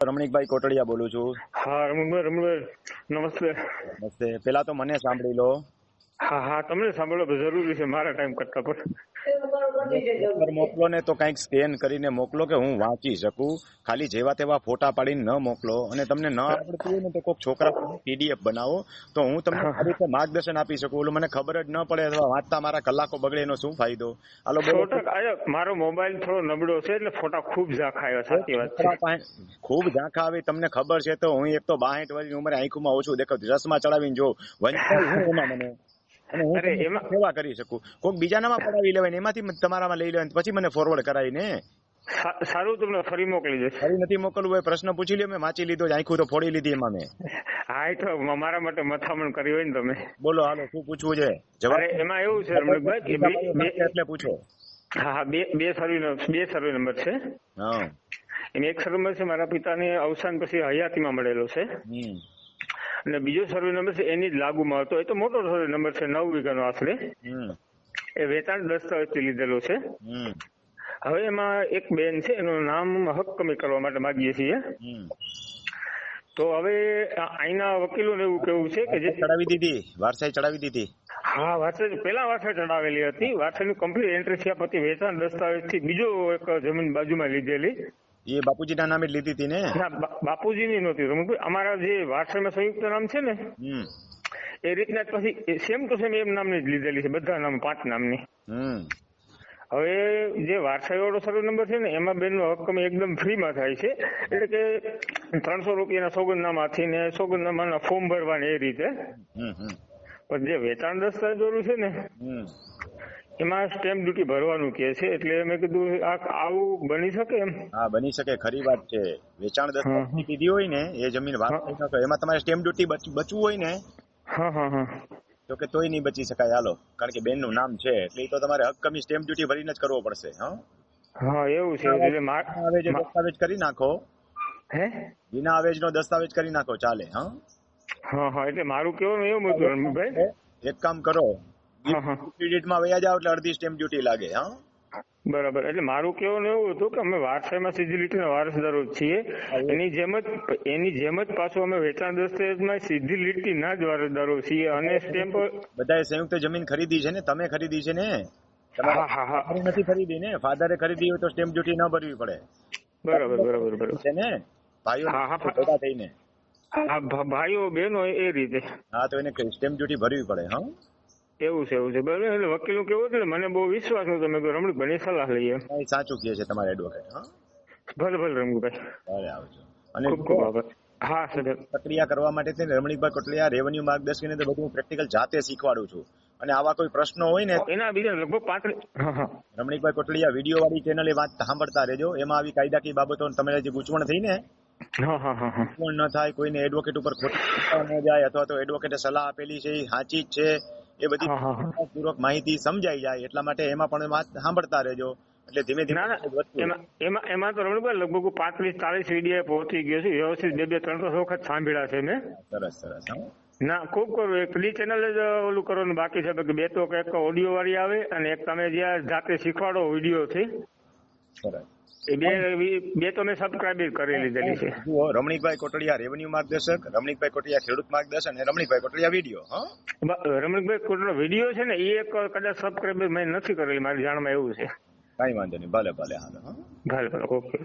રમણીકભાઈ કોટડિયા બોલું છું. હા રમણભાઈ રમણભાઈ નમસ્તે. નમસ્તે. પેલા તો મને સાંભળી લો. હા હા તમને સાંભળો જરૂરી છે મારા ટાઈમ કરતા પણ. મોકલો ને તો કંઈક સ્કેન કરીને મોકલો કે હું વાંચી શકું. ખાલી જેવા તેવા ફોટા પાડીને ન મોકલો. અને તમને ન આવડતું હોય ને તો કોઈક છોકરા પીડીએફ બનાવો. તો હું તમને સારી રીતે માર્ગદર્શન આપી શકું. ઓલું મને ખબર જ ન પડે અથવા વાંચતા મારા કલાકો બગડે એનો શું ફાયદો? હાલો મારો મોબાઈલ થોડો નબળો છે એટલે ફોટા ખૂબ ઝાંખા આવ્યા સાચી વાત ખૂબ ઝાંખા આવી તમને ખબર છે તો હું એક તો બાસઠ વર્ષની ઉંમરે આંખોમાં ઓછું દેખાતું રસમાં ચડાવીને જો વંચાય હું એમાં મને? અરે એમાં- સેવા કરી શકું. કોઈક બીજાનામાં પડાવી લેવાય એમાંથી તમારામાં લઈ લેવાય પછી મને ફોરવર્ડ કરાવીને સારું તમને ફરી મોકલી દઈશ. ફરી નથી મોકલવું હોય પ્રશ્ન પૂછી લ્યો મેં વાંચી લીધો આંખું તો ફોડી લીધી એમાં મેં. હા એ તો મારા માટે મથામણ કરી હોય ને તમે. બોલો હાલો શું પૂછવું છે? જવાબ એમાં એવું છે રમણભાઈ એટલે પૂછો. હા હા બે બે સર્વે બે સર્વે નંબર છે. હા. એક સર્વે નંબર છે મારા પિતાને અવસાન પછી હયાતીમાં મળેલો છે. અને બીજો સર્વે નંબર છે એની જ લાગુમાં હતો. એ તો મોટો સર્વે નંબર છે નવ વીઘાનો આશરે. એ વેચાણ દસ્તાવેજથી લીધેલો છે. હવે એમાં એક બેન છે એનું નામ હક કમી કરવા માટે માંગીએ છીએ. તો હવે અહીંના અહીંના વકીલોને એવું કેવું છે કે જે ચડાવી દીધી. વારસાઈ ચડાવી દીધી. હા વારસાઈ પેલા વારસાઈ ચડાવેલી હતી. વારસાની કમ્પ્લીટ એન્ટ્રી થયા પછી વેચાણ દસ્તાવેજથી બીજો એક જમીન બાજુમાં લીધેલી. એ બાપુજીના નામે જ લીધી હતી ને? બાપુજીની નહોતી. રમણભાઈ અમારા જે વારસામાં સંયુક્ત નામ છે ને એ રીતના પછી સેમ ટુ સેમ એમ નામની જ લીધેલી છે બધા નામ પાંચ નામની. હમ. હવે જે વારસાઈ વાળો સર્વે નંબર છે ને એમાં બેનનો હક્કમ એકદમ ફ્રીમાં થાય છે. એટલે કે ત્રણસો રૂપિયાના સોગંદનામાથી ને સોગંદનામાના ફોર્મ ભરવાના એ રીતે. પણ જે વેચાણ દસ્તાવેજોનું છે ને એમાં સ્ટેમ્પ ડ્યુટી ભરવાનું કે છે એટલે મેં કીધું આ આવું બની શકે એમ? હા બની શકે ખરી વાત છે. વેચાણ દસ્તાવેજની કીધી હોય ને એ જમીન વાત એમાં તમારે સ્ટેમ્પ ડ્યુટી બચવું હોય ને હા હા હા. તો કે તોય નહીં બચી શકાય. હાલો કારણ કે બેનનું નામ છે એટલે તો તમારે હક્કમી સ્ટેમ્પ ડ્યુટી ભરીને જ કરવો પડશે હા? હા એવું છે. એટલે માર આવે જે દસ્તાવેજ કરી નાખો. હે? વિના અવેજનો દસ્તાવેજ કરી નાખો ચાલે હા? હા હા એટલે મારું કેવું એવું હતું ભાઈ. એક કામ કરો. ક્રેડિટમાં વયા જાવ એટલે અડધી સ્ટેમ્પ ડ્યુટી લાગે હા? બરાબર. એટલે મારું કેવું એવું હતું કે અમે વારસાઈમાં સીધી લીટીના વારસદારો છીએ. એની જેમ જ એની જેમ જ પાછું અમે વેચાણ દસ્તાવેજમાં સીધી લીટીના જ વારસદારો છીએ અને સ્ટેમ્પ બધાએ સંયુક્ત જમીન ખરીદી છે ને? તમે ખરીદી છે ને? હા હા હા. તમારે નથી ખરીદી ને? ફાધરે ખરીદી હોય તો સ્ટેમ્પ ડ્યુટી ન ભરવી પડે. બરાબર બરાબર બરાબર. છે ને? ભાઈઓ હા, હા. ભેગા થઈને. હા ભાઈઓ બહેનો એ રીતે. હા તો એને સ્ટેમ્પ ડ્યુટી ભરવી પડે હા? એવું છે એવું છે. બરાબર એટલે વકીલો કેવું એટલે મને બહુ વિશ્વાસ નતો મેં કીધું રમણીકભાઈની સલાહ લઈએ. સાચું કહે છે તમારા એડવોકેટ હા? ભલે ભલે રમણીકભાઈ. ભલે આવજો. અને ખૂબ ખૂબ આભાર. હા સર. પ્રક્રિયા કરવા માટે છે રમણીકભાઈ કોટલિયા રેવન્યુ માર્ગદર્શન તો બધું પ્રેક્ટિકલ જાતે શીખવાડું છું. અને આવા કોઈ પ્રશ્નો હોય ને એના બીજા લગભગ પાંત્રીસ રમણીકભાઈ કોટલિયા વીડિયો વાળી ચેનલ એ વાત સાંભળતા રહેજો. એમાં આવી કાયદાકીય બાબતો તમારે જે ગૂંચવણ થઈ ને ન થાય કોઈને એડવોકેટ ઉપર ખોટું ન જાય અથવા તો એડવોકેટે સલાહ આપેલી છે એ સાચી જ છે. એ બધી. પૂર્વક માહિતી સમજાઈ જાય એટલા માટે એમાં પણ સાંભળતા રહેજો. એટલે ધીમે ધીમે એમાં તો રમણીકભાઈ લગભગ પાંત્રીસ ચાલીસ વીડિયો પહોંચી ગયો છે વ્યવસ્થિત બે બે ત્રણ ત્રણ વખત સાંભળ્યા છે મેં સરસ સરસ ના ખૂબ કરું એક પેલી ચેનલ જ ઓલું કરવાનું બાકી છે કે બે તો એક ઓડિયો વાળી આવે અને એક તમે જ્યાં જાતે શીખવાડો વીડિયો થી સરસ એ બે બે તો મેં સબસ્ક્રાઇબ કરી લીધેલી છે. રમણીકભાઈ કોટડિયા રેવન્યુ માર્ગદર્શક રમણીકભાઈ કોટડિયા ખેડૂત માર્ગદર્શન અને રમણીકભાઈ કોટડિયા વીડિયો હા? રમણીકભાઈ કોટડિયા વીડિયો છે ને એ એક કદાચ સબસ્ક્રાઇબ મેં નથી કરેલી મારી જાણમાં એવું છે. કઈ વાંધો નહીં ભલે ભલે હાલો ભલે ભલે ઓકે.